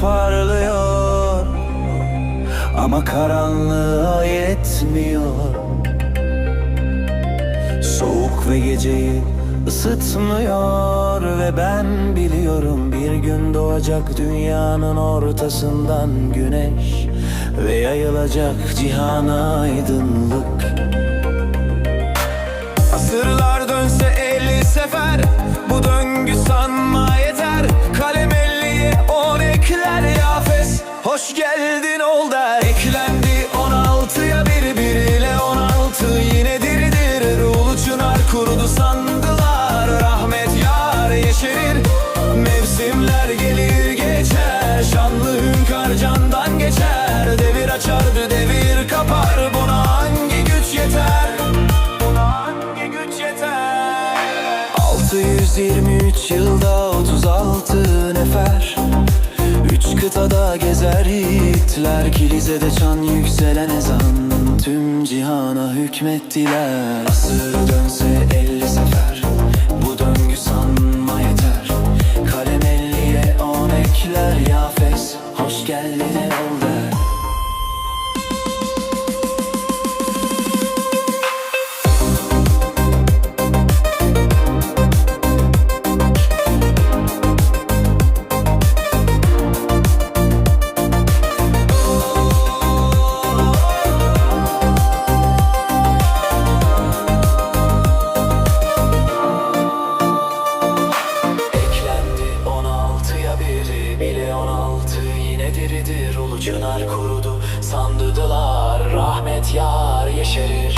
parlıyor. Ama karanlığa yetmiyor. Soğuk ve geceyi ısıtmıyor Ve ben biliyorum bir gün doğacak dünyanın ortasından güneş Ve yayılacak cihana aydınlık. Asırlar dönse elli sefer 623 yılda 36 nefer. Üç kıtada gezer yiğitler. Kilise'de çan yükselen ezan. Tüm cihana hükmettiler. Asır dönse 50 sefer. Bu döngü sanma yeter. Kalem elliye on ekler Yafes hoş geldin 2016 yine diridir. Ulu Ulucular kurudu. Sandıdılar Rahmet yar yeşerir.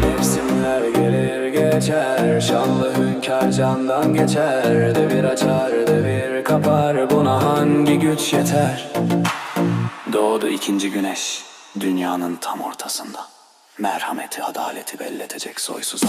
Mevsimler gelir geçer Şanlı hünkar candan geçer. Devir açar devir kapar Buna hangi güç yeter? Doğdu ikinci güneş Dünyanın tam ortasında. Merhameti adaleti belletecek soysuza.